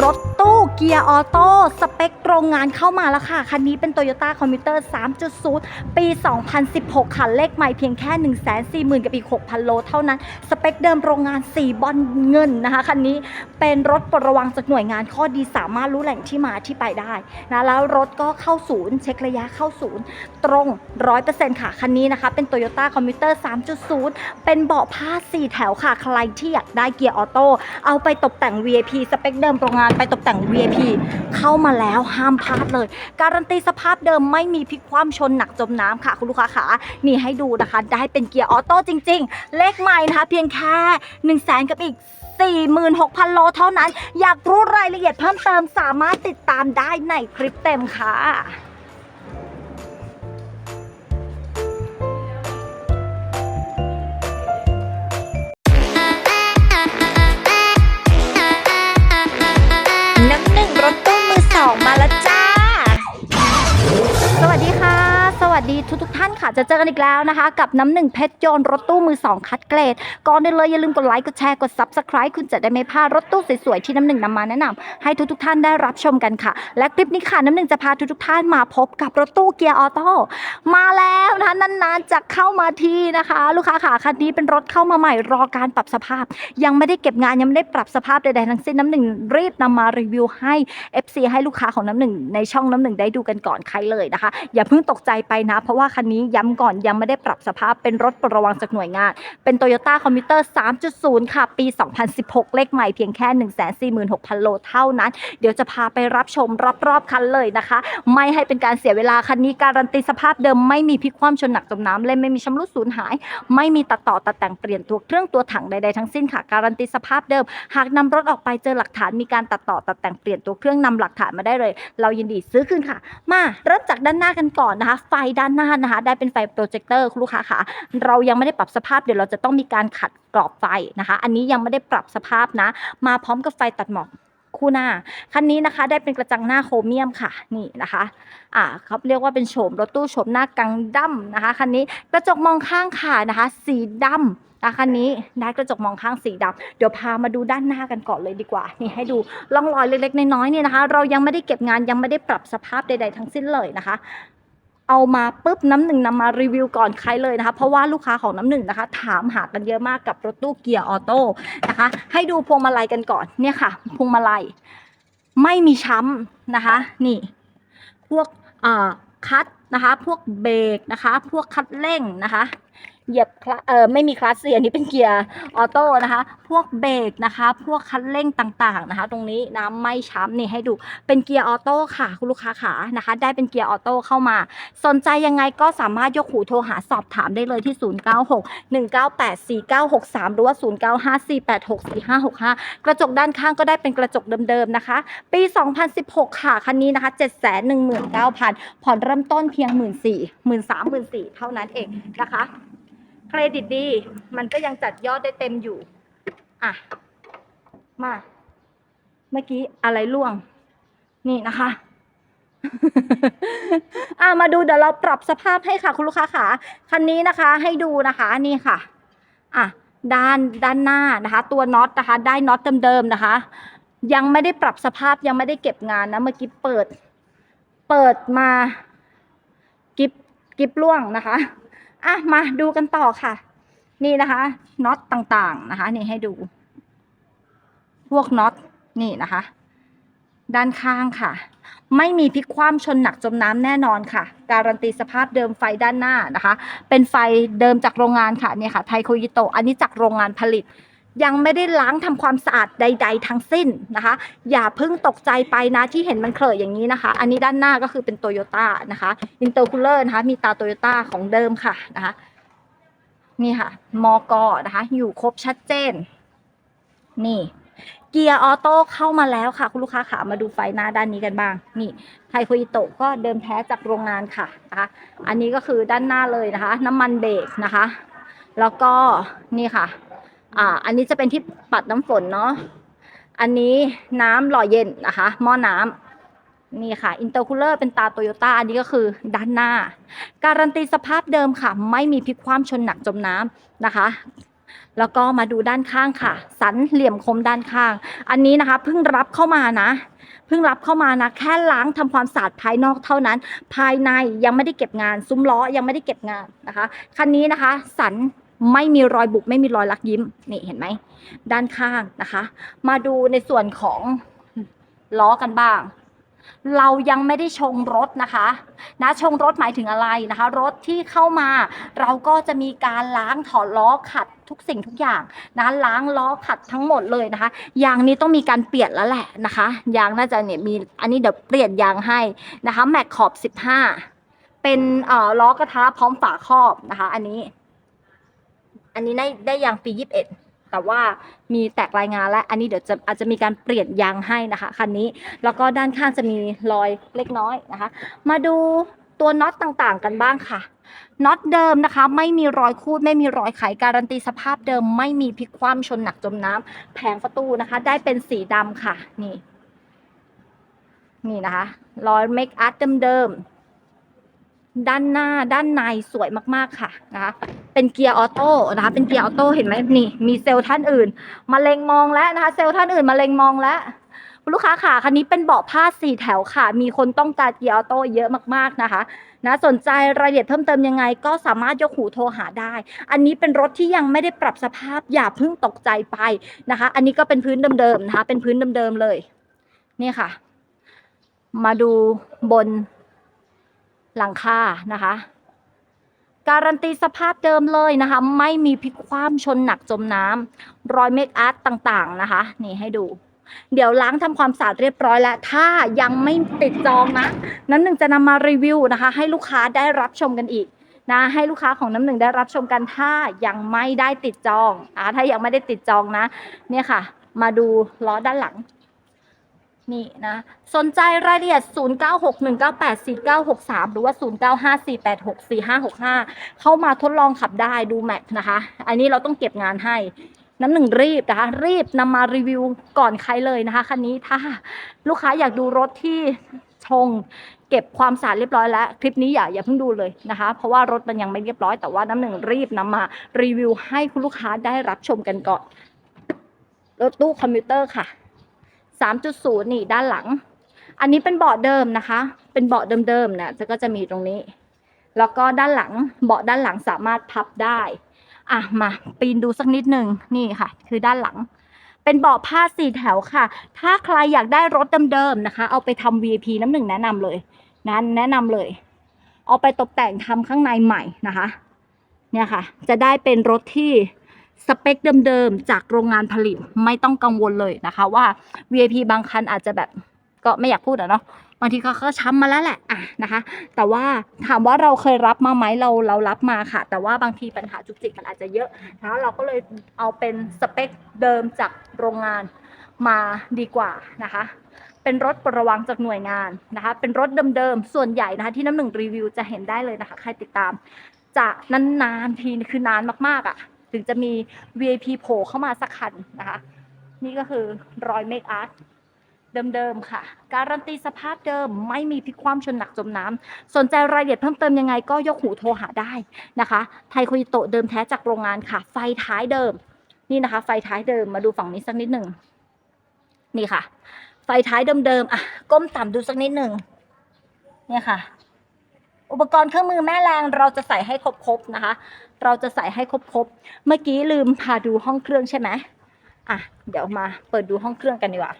รถตู้เกียร์ออโต้สเปคโรงงานเข้ามาแล้วค่ะ คันนี้เป็น Toyota Commuter 3.0 ปี 2016 ค่ะ เลขใหม่เพียงแค่ 140,000 กับอีก 6,000 โลเท่านั้น สเปคเดิมโรงงาน 4 บอลเงินนะคะ คันนี้เป็นรถปลดระวังจากหน่วยงานข้อดีสามารถรู้แหล่งที่มาที่ไปได้นะแล้วรถก็เข้าศูนย์ เช็คระยะเข้าศูนย์ ตรง 100%ค่ะ คันนี้นะคะ เป็น Toyota Commuter 3.0 เป็นเบาะผ้า 4 แถวค่ะ ใครที่อยากได้เกียร์ออโต้เอาไปตกแต่ง VIP สเปคเดิมโรงงานไปตกแต่ง VIP เข้ามาแล้วห้ามพลาดเลย การันตีสภาพเดิมไม่มีพลิกคว่ำชนหนักจมน้ำค่ะ คุณลูกค้าขานี่ให้ดูนะคะ ได้เป็นเกียร์ออโต้จริง ๆ เลขใหม่นะคะเพียงแค่1 0 0 0 0แสนกับอีก46,000 โลเท่านั้น อยากรู้รายละเอียดเพิ่มเติมสามารถติดตามได้ในคลิปเต็มค่ะ สวัสดีทุกท่านค่ะ จะเจอกันอีกแล้วนะคะ กับน้ำหนึ่งเพชรโยนต์รถตู้มือสองคัดเกรด ก่อนเลยอย่าลืมกดไลค์กดแชร์กด subscribe คุณจะได้ไม่พลาดรถตู้สวยๆที่น้ำหนึ่งนำมาแนะนำให้ทุกทุกท่านได้รับชมกันค่ะ และคลิปนี้ค่ะน้ำหนึ่งจะพาทุกทุกท่านมาพบกับรถตู้เกียร์ออโต้มาแล้วนะคะนานๆจะเข้ามาทีนะคะ ลูกค้าค่ะคันนี้เป็นรถเข้ามาใหม่รอการปรับสภาพ ยังไม่ได้เก็บงานยังไม่ได้ปรับสภาพใดๆทั้งสิ้นน้ำหนึ่งรีบนำมารีวิวให้ FC ให้ลูกค้าของน้ำหนึ่งในช่องน้ำหนึ่งได้ดูกันก่อนใครเลยนะคะ อย่าเพิ่งตกใจไปนะเพราะว่าว่าคันนี้ย้ำก่อนยังไม่ได้ปรับสภาพเป็นรถปลดระวังจากหน่วยงาน เป็น Toyota Commuter 3.0 ค่ะ ปี 2016 เลขใหม่เพียงแค่ 146,000 โลเท่านั้น เดี๋ยวจะพาไปรับชมรอบๆคันเลยนะคะ ไม่ให้เป็นการเสียเวลาคันนี้การันตีสภาพเดิมไม่มีพลิกคว่ำชนหนักจมน้ำเลยไม่มีชำรุดสูญหาย ไม่มีตัดต่อตัดแต่งเปลี่ยนตัวเครื่องตัวถังใดๆทั้งสิ้นค่ะ การันตีสภาพเดิม หากนำรถออกไปเจอหลักฐานมีการตัดต่อตัดแต่งเปลี่ยนตัวเครื่องนำหลักฐานมาได้เลย เรายินดีซื้อคืนค่ะ มาเริ่มจากด้านหน้ากันก่อนนะคะ ไฟด้านหน้านะคะได้เป็นไฟโปรเจคเตอร์คุณลูกค้าค่ะเรายังไม่ได้ปรับสภาพเดี๋ยวเราจะต้องมีการขัดกรอบไฟนะคะ อันนี้ยังไม่ได้ปรับสภาพนะ มาพร้อมกับไฟตัดหมอกคู่หน้า คันนี้นะคะได้เป็นกระจังหน้าโครเมียมค่ะนี่นะคะอ่าเขาเรียกว่าเป็นโฉมรถตู้โฉมหน้ากังดั้มนะคะคันนี้กระจกมองข้างค่ะนะคะ สีดำนะคันนี้ได้กระจกมองข้างสีดำเดี๋ยวพามาดูด้านหน้ากันก่อนเลยดีกว่า นี่ให้ดูร่องรอยเล็กๆน้อยๆเนี่ยนะคะ เรายังไม่ได้เก็บงานยังไม่ได้ปรับสภาพใดๆทั้งสิ้นเลยนะคะ เอามาปุ๊บน้ำหนึ่งนำมารีวิวก่อนใครเลยนะคะ เพราะว่าลูกค้าของน้ำหนึ่งนะคะ ถามหากันเยอะมากกับรถตู้เกียร์ออโต้นะคะ ให้ดูพวงมาลัยกันก่อนเนี่ยค่ะ พวงมาลัยไม่มีช้ำนะคะ นี่ พวกคัดนะคะ พวกเบรกนะคะ พวกคัดเร่งนะคะ เหยียบเออไม่มีคลัสเสียอันนี้เป็นเกียร์ออโต้นะคะ พวกเบรกนะคะ พวกคัดเร่งต่างๆนะคะ ตรงนี้นะไม่ช้ำนี่ให้ดูเป็นเกียร์ออโต้ค่ะ คุณลูกค้าขานะคะ ได้เป็นเกียร์ออโต้เข้ามา สนใจยังไงก็สามารถยกหูโทรหาสอบถามได้เลยที่ 096 198 4963 หรือว่า 095486 4565 กระจกด้านข้างก็ได้เป็นกระจกเดิมๆนะคะ ปี 2016 ค่ะคันนี้นะคะ 719,000 ผ่อนเริ่มต้นเพียง 14,000 13,000 14,000เท่านั้นเองนะคะ เครดิตดี มันก็ยังจัดยอดได้เต็มอยู่ อะ มา เมื่อกี้อะไรล่วง นี่นะคะอะมาดูเดี๋ยวเราปรับสภาพให้ค่ะ คุณลูกค้าค่ะคันนี้นะคะ ให้ดูนะคะนี่ค่ะ อะด้านด้านหน้านะคะ ตัวน็อตนะคะ ได้น็อตเดิมๆนะคะ ยังไม่ได้ปรับสภาพยังไม่ได้เก็บงานนะเมื่อกี้เปิด เปิดมา กิบกิบล่วงนะคะ อะมาดูกันต่อค่ะ นี่นะคะน็อตต่างๆนะคะ นี่ให้ดู พวกน็อตนี่นะคะ ด้านข้างค่ะ ไม่มีพลิกคว่ำชนหนักจมน้ำแน่นอนค่ะ การันตีสภาพเดิมไฟด้านหน้านะคะ เป็นไฟเดิมจากโรงงานค่ะเนี่ยค่ะไทโคยิโตอันนี้จากโรงงานผลิต ยังไม่ได้ล้างทำความสะอาดใด ๆ ทั้งสิ้นนะคะ อย่าเพิ่งตกใจไปนะที่เห็นมันเคลอะอย่างนี้นะคะ อันนี้ด้านหน้าก็คือเป็นโตโยต้านะคะอินเตอร์คูลเลอร์นะคะ มีตาโตโยต้าของเดิมค่ะนะคะนี่ค่ะ มอกอนะคะ อยู่ครบชัดเจน นี่ เกียร์ออโต้เข้ามาแล้วค่ะ คุณลูกค้าขามาดูไฟหน้าด้านนี้กันบ้าง นี่ ไทโคอิโตะก็เดิมแท้จากโรงงานค่ะนะคะอันนี้ก็คือด้านหน้าเลยนะคะ น้ำมันเบรกนะคะ แล้วก็นี่ค่ะ อ่า อันนี้จะเป็นที่ปัดน้ำฝนเนาะ อันนี้น้ำหล่อเย็นนะคะ หม้อน้ำนี่ค่ะ อินเตอร์คูลเลอร์เป็นตาโตโยต้า อันนี้ก็คือด้านหน้า การันตีสภาพเดิมค่ะ ไม่มีพลิกคว่ำชนหนักจมน้ำนะคะ แล้วก็มาดูด้านข้างค่ะ สันเหลี่ยมคมด้านข้าง อันนี้นะคะเพิ่งรับเข้ามานะ เพิ่งรับเข้ามานะ แค่ล้างทำความสะอาดภายนอกเท่านั้น ภายในยังไม่ได้เก็บงาน ซุ้มล้อยังไม่ได้เก็บงานนะคะ คันนี้นะคะ สัน ไม่มีรอยบุบไม่มีรอยลักยิ้มนี่เห็นไหมด้านข้างนะคะ มาดูในส่วนของล้อกันบ้าง เรายังไม่ได้ชงรถนะคะนะชงรถหมายถึงอะไรนะคะ รถที่เข้ามา เราก็จะมีการล้างถอดล้อขัดทุกสิ่งทุกอย่างนะล้างล้อขัดทั้งหมดเลยนะคะยางนี้ต้องมีการเปลี่ยนแล้วแหละนะคะยางน่าจะเนี่ยมีอันนี้เดี๋ยวเปลี่ยนยางให้นะคะแม็กขอบ 15 เป็นเอ่อล้อกระทะพร้อมฝาครอบนะคะ อันนี้ อันนี้ได้ได้ยางปี 21 แต่ว่ามีแตกรายงานและอันนี้เดี๋ยวจะอาจจะมีการเปลี่ยนยางให้นะคะคันนี้ แล้วก็ด้านข้างจะมีรอยเล็กน้อยนะคะ มาดูตัวน็อตต่างๆกันบ้างค่ะน็อตเดิมนะคะ ไม่มีรอยคูดไม่มีรอยไขการันตีสภาพเดิม ไม่มีพลิกคว่ำชนหนักจมน้ำแผงประตูนะคะ ได้เป็นสีดำค่ะ นี่ นี่นะคะรอยเมคอาร์ตเดิมๆ ด้านหน้าด้านในสวยมากๆค่ะนะคะเป็นเกียร์ออโต้นะคะเป็นเกียร์ออโต้เห็นไหมนี่ มีเซลล์ท่านอื่น มาเล็งมองแล้วนะคะ เซลล์ท่านอื่นมาเล็งมองแล้วลูกค้าค่ะคันนี้เป็นเบาะผ้าสี่แถวค่ะ มีคนต้องการเกียร์ออโต้เยอะมากๆนะคะ นะสนใจรายละเอียดเพิ่มเติมยังไง ก็สามารถยกหูโทรหาได้ อันนี้เป็นรถที่ยังไม่ได้ปรับสภาพอย่าเพิ่งตกใจไปนะคะ อันนี้ก็เป็นพื้นเดิมๆนะคะ เป็นพื้นเดิมๆเลย นี่ค่ะ มาดูบน หลังคานะคะ การันตีสภาพเดิมเลยนะคะ ไม่มีพลิกคว่ำชนหนักจมน้ำรอยเมคอาร์ตต่างๆนะคะ นี่ให้ดู เดี๋ยวล้างทำความสะอาดเรียบร้อยแล้ว ถ้ายังไม่ติดจองนะ น้ำหนึ่งจะนำมารีวิวนะคะ ให้ลูกค้าได้รับชมกันอีกนะให้ลูกค้าของน้ำหนึ่งได้รับชมกันถ้ายังไม่ได้ติดจองอ่าถ้ายังไม่ได้ติดจองนะ เนี่ยค่ะ มาดูล้อด้านหลัง นี่นะ สนใจรายละเอียด 0961984963 หรือว่า 0954864565 เข้ามาทดลองขับได้ดูแม็กนะคะ อันนี้เราต้องเก็บงานให้ น้ำหนึ่งรีบนะคะ รีบนำมารีวิวก่อนใครเลยนะคะ คันนี้ถ้าลูกค้าอยากดูรถที่ชงเก็บความสะอาดเรียบร้อยแล้ว คลิปนี้อย่าอย่าเพิ่งดูเลยนะคะ เพราะว่ารถมันยังไม่เรียบร้อยแต่ว่าน้ำหนึ่งรีบนำมารีวิวให้คุณลูกค้าได้รับชมกันก่อนรถตู้คอมพิวเตอร์ค่ะ 3.0 นี่ด้านหลัง อันนี้เป็นเบาะเดิมนะคะ เป็นเบาะเดิมๆนะจะก็จะมีตรงนี้ แล้วก็ด้านหลังเบาะด้านหลังสามารถพับได้ อะมาปีนดูสักนิดหนึ่งนี่ค่ะ คือด้านหลัง เป็นเบาะผ้าสี่แถวค่ะ ถ้าใครอยากได้รถเดิมๆนะคะ เอาไปทำ VIP น้ำหนึ่งแนะนำเลยนะแนะนำเลย เอาไปตกแต่งทำข้างในใหม่นะคะ เนี่ยค่ะ จะได้เป็นรถที่ สเปคเดิมๆ จากโรงงานผลิตไม่ต้องกังวลเลยนะคะว่า VIP บางคันอาจจะแบบก็ไม่อยากพูดอะเนาะบางทีเขาก็ช้ำมาแล้วแหละอะนะคะ แต่ว่าถามว่าเราเคยรับมาไหมเราเรารับมาค่ะ แต่ว่าบางทีปัญหาจุกจิกมันอาจจะเยอะนะเราก็เลยเอาเป็นสเปคเดิมจากโรงงานมาดีกว่านะคะ เป็นรถประวังจากหน่วยงานนะคะ เป็นรถเดิมๆ ส่วนใหญ่นะคะที่น้ำหนึ่งรีวิวจะเห็นได้เลยนะคะ ใครติดตามจะนานๆทีคือนานมากๆอะ่ะ ถึงจะมี VIP โผล่เข้ามาสักคันนะคะ นี่ก็คือรอยเมคอาร์ตเดิมๆค่ะ การันตีสภาพเดิมไม่มีพลิกคว่ำชนหนักจมน้ำสนใจรายละเอียดเพิ่มเติมยังไงก็ยกหูโทรหาได้นะคะ ไทโคยิโตะเดิมแท้จากโรงงานค่ะ ไฟท้ายเดิม นี่นะคะ ไฟท้ายเดิมมาดูฝั่งนี้สักนิดหนึ่งนี่ค่ะ ไฟท้ายเดิมๆอะก้มต่ำดูสักนิดหนึ่งเนี่ยค่ะ อุปกรณ์เครื่องมือแม่แรงเราจะใส่ให้ครบๆนะคะ เราจะใส่ให้ครบๆเมื่อกี้ลืมพาดูห้องเครื่องใช่ไหมอะเดี๋ยวมาเปิดดูห้องเครื่องกันดีกว่า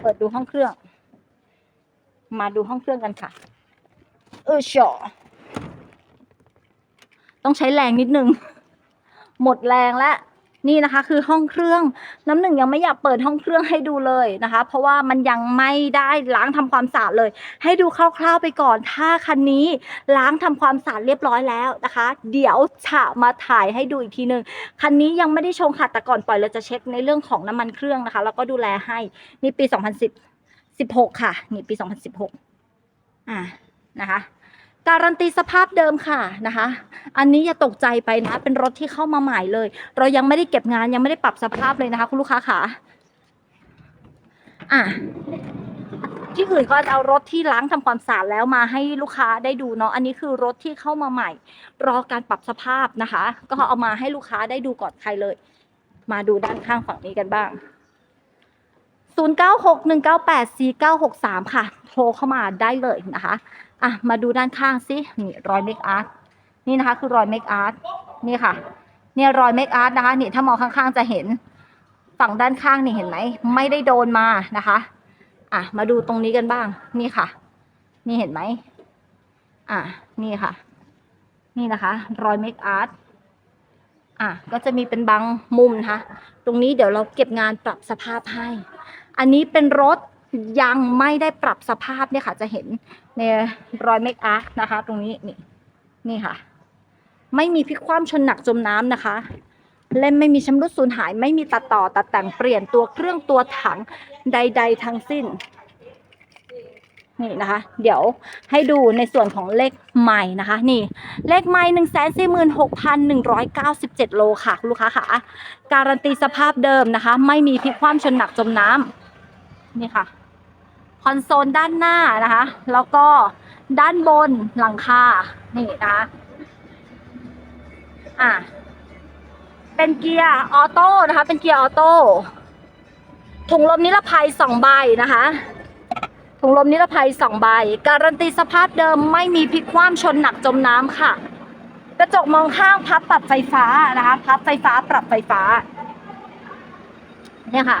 เปิดดูห้องเครื่อง มาดูห้องเครื่องกันค่ะ เออชอต้องใช้แรงนิดนึง หมดแรงแล้ว นี่นะคะคือห้องเครื่องน้ำหนึ่งยังไม่อยากเปิดห้องเครื่องให้ดูเลยนะคะ เพราะว่ามันยังไม่ได้ล้างทำความสะอาดเลย ให้ดูคร่าวๆไปก่อน ถ้าคันนี้ล้างทำความสะอาดเรียบร้อยแล้วนะคะ เดี๋ยวจะมาถ่ายให้ดูอีกทีหนึ่งคันนี้ยังไม่ได้ชงค่ะแต่ก่อนปล่อยเราจะเช็คในเรื่องของน้ำมันเครื่องนะคะ แล้วก็ดูแลให้นี่ปี 2010 16 ค่ะ นี่ปี 2016 อ่านะคะ การันตีสภาพเดิมค่ะนะคะ อันนี้อย่าตกใจไปนะ เป็นรถที่เข้ามาใหม่เลย เรายังไม่ได้เก็บงานยังไม่ได้ปรับสภาพเลยนะคะ คุณลูกค้าค่ะอะที่อื่นก็จะเอารถที่ล้างทำความสะอาดแล้วมาให้ลูกค้าได้ดูเนาะ อันนี้คือรถที่เข้ามาใหม่ รอการปรับสภาพนะคะ ก็เอามาให้ลูกค้าได้ดูก่อนใครเลย มาดูด้านข้างฝั่งนี้กันบ้าง 0961984963 ค่ะ โทรเข้ามาได้เลยนะคะ อะมาดูด้านข้างสินี่รอยเมคอาร์ตนี่นะคะ คือรอยเมคอาร์ตนี่ค่ะ เนี่ยรอยเมคอาร์ตนะคะนี่ถ้ามองข้างๆจะเห็นฝั่งด้านข้างนี่เห็นไหมไม่ได้โดนมานะคะอะมาดูตรงนี้กันบ้าง นี่ค่ะ นี่เห็นไหมอะนี่ค่ะ นี่นะคะ รอยเมคอาร์ตอะก็จะมีเป็นบางมุมนะคะ ตรงนี้เดี๋ยวเราเก็บงานปรับสภาพให้ อันนี้เป็นรถ ยังไม่ได้ปรับสภาพเนี่ยค่ะ จะเห็นในรอยเมคอาร์นะคะ ตรงนี้นี่นี่ค่ะ ไม่มีพลิกคว่ำชนหนักจมน้ำนะคะเล่มไม่มีชำรุดสูญหาย ไม่มีตัดต่อตัดแต่งเปลี่ยนตัวเครื่องตัวถังใด ๆ ทั้งสิ้น นี่นะคะ เดี๋ยวให้ดูในส่วนของเลขใหม่นะคะ นี่ เลขใหม่หนึ่งแสนสี่หมื่นหกพันหนึ่งร้อยเก้าสิบเจ็ดโลค่ะลูกค้าค่ะการันตีสภาพเดิมนะคะ ไม่มีพลิกคว่ำชนหนักจมน้ำนี่ค่ะ คอนโซลด้านหน้านะคะ แล้วก็ด้านบนหลังคา นี่นะคะอะเป็นเกียร์ออโต้นะคะ เป็นเกียร์ออโต้ถุงลมนิรภัยสองใบนะคะ ถุงลมนิรภัยสองใบ การันตีสภาพเดิมไม่มีพลิกคว่ำชนหนักจมน้ำค่ะ กระจกมองข้างพับปรับไฟฟ้านะคะ พับไฟฟ้าปรับไฟฟ้า เนี่ยค่ะ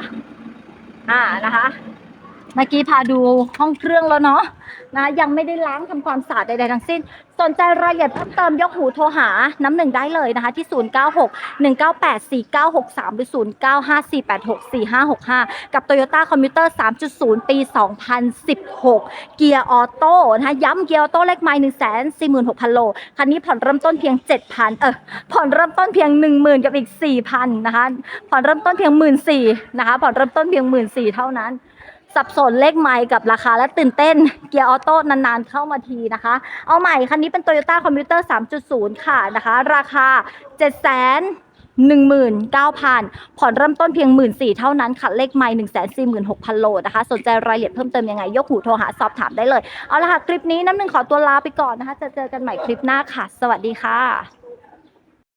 อ่านะคะ เมื่อกี้พาดูห้องเครื่องแล้วเนาะนะยังไม่ได้ล้างทำความสะอาดใดๆทั้งสิ้น สนใจรายละเอียดเพิ่มเติมยกหูโทรหาน้ำหนึ่งได้เลยนะคะ ที่ 096 198 4963 หรือ 095486 4565 กับ Toyota Commuter 3.0 ปี 2016 เกียร์ออโต้นะคะย้ำเกียร์ออโต้เลขไมล์146,000 โล คันนี้ผ่อนเริ่มต้นเพียง 7,000 เออผ่อนเริ่มต้นเพียง 10,000 กับอีก 4,000 นะคะ ผ่อนเริ่มต้นเพียง 14,000 นะคะ ผ่อนเริ่มต้นเพียง 14,000 เท่านั้น สับสนเลขไมล์กับราคาและตื่นเต้นเกียร์ออโต้นานๆเข้ามาทีนะคะ เอาใหม่คันนี้เป็น Toyota Commuter 3.0 ค่ะนะคะ ราคา7 1 9 0 0 0 ผ่อนเริ่มต้นเพียง 14,000เท่านั้นค่ะ เลขไมล์146,000 โลนะคะ สนใจรายละเอียดเพิ่มเติมยังไง ยกหูโทรหาสอบถามได้เลย เอาละค่ะ คลิปนี้น้ำหนึ่งขอตัวลาไปก่อนนะคะ จะเจอกันใหม่คลิปหน้าค่ะ สวัสดีค่ะ